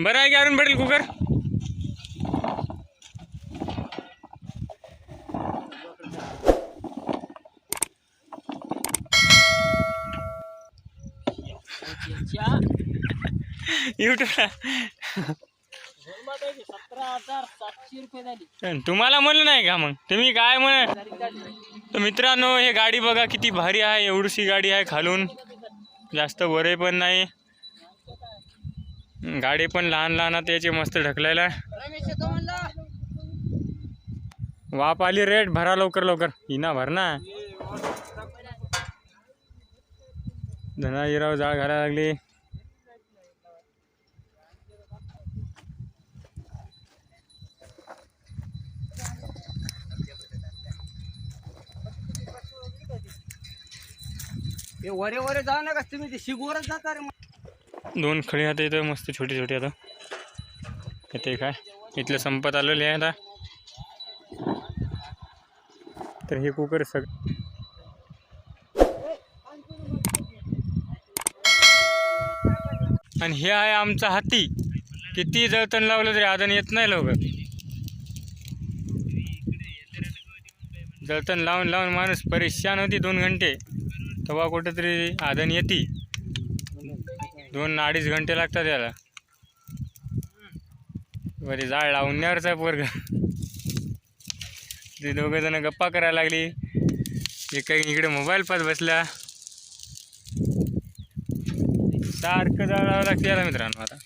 बरं आहे की अरुण पटेल कुकर? तुम्हाला म्हणलं नाही का मग? तुम्ही काय म्हण तर मित्रांनो हे गाडी बघा किती भारी आहे. एवढीशी गाडी आहे खालून. जास्त वरे पण नाही. गाडी पण लहान लहान त्याची मस्त ढकलायला. वाप आली रेट भरा लवकर लवकर. हिना भर ना. धनाजीराव जाळ घालायला लागली. हे वरे वरे जाऊ नका. तुम्ही ते शिगोरच जाता रे दोन खळी आता इथं मस्त छोटी छोटी आता. येते काय? इथलं संपत आलेले आहे आता. तर हे कुकर सग आणि हे आहे आमचा हाती. किती जळतण लावलं तरी आदन येत नाही लवकर. जळतण लावून लावून माणूस परेशान होती दोन घंटे. तेव्हा कुठेतरी आदन येते. दोन अडीच घंटे लागतात याला. बरे जाळ लावून न्यावरचा पोरग. ते दोघं जण गप्पा करायला लागली. एक इकडे मोबाईल पास बसला सारखं जाळ लावावं लागते याला मित्रांनो आता.